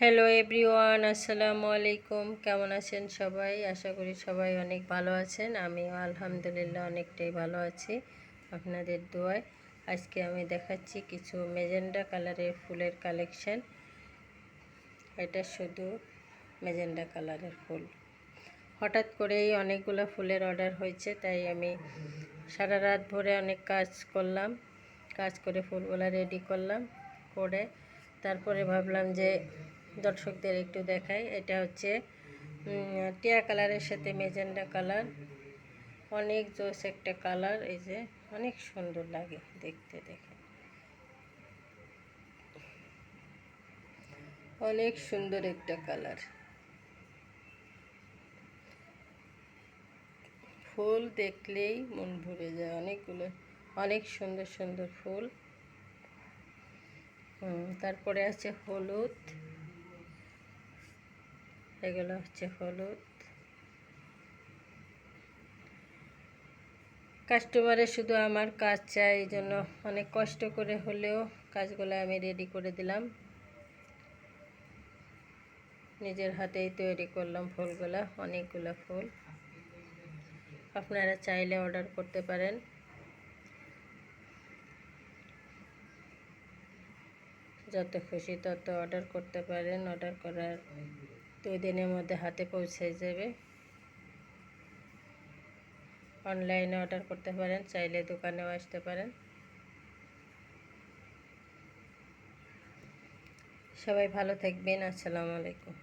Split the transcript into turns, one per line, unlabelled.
Hello everyone আসসালামু আলাইকুম। কেমন আছেন সবাই? আশা করি সবাই অনেক ভালো আছেন। আমিও আলহামদুলিল্লাহ অনেকটাই ভালো আছি আপনাদের দোয়ায়। আজকে আমি দেখাচ্ছি কিছু মেজেন্ডা কালারের ফুলের কালেকশন। এটা শুধু মেজেন্ডা কালারের ফুল। হঠাৎ করেই অনেকগুলো ফুলের অর্ডার হয়েছে, তাই আমি সারা রাত ভরে অনেক কাজ করলাম। কাজ করে ফুলগুলো রেডি করলাম, করে তারপরে ভাবলাম যে দর্শকদের একটু দেখাই। এটা হচ্ছে টিয়া কালারের সাথে মেজেন্ডা কালার। অনেক জোস একটা কালার, এই যে অনেক সুন্দর লাগে দেখতে, দেখে। অনেক সুন্দর একটা কালার। ফুল দেখলেই মন ভরে যায়, অনেকগুলো, অনেক সুন্দর সুন্দর ফুল। তারপরে আছে হলুদ। এগুলো হচ্ছে হলুদ। কাস্টমারে শুধু আমার কাজ চাই, এই জন্য অনেক কষ্ট করে হলেও কাজগুলো আমি রেডি করে দিলাম। নিজের হাতেই তৈরি করলাম ফুলগুলা, অনেকগুলো ফুল। আপনারা চাইলে অর্ডার করতে পারেন। যত খুশি তত অর্ডার করতে পারেন। অর্ডার করার দুই দিনের মধ্যে হাতে পৌঁছে যাবে। অনলাইনে অর্ডার করতে পারেন, চাইলে দোকানেও আসতে পারেন। সবাই ভালো থাকবেন, আসসালামু আলাইকুম।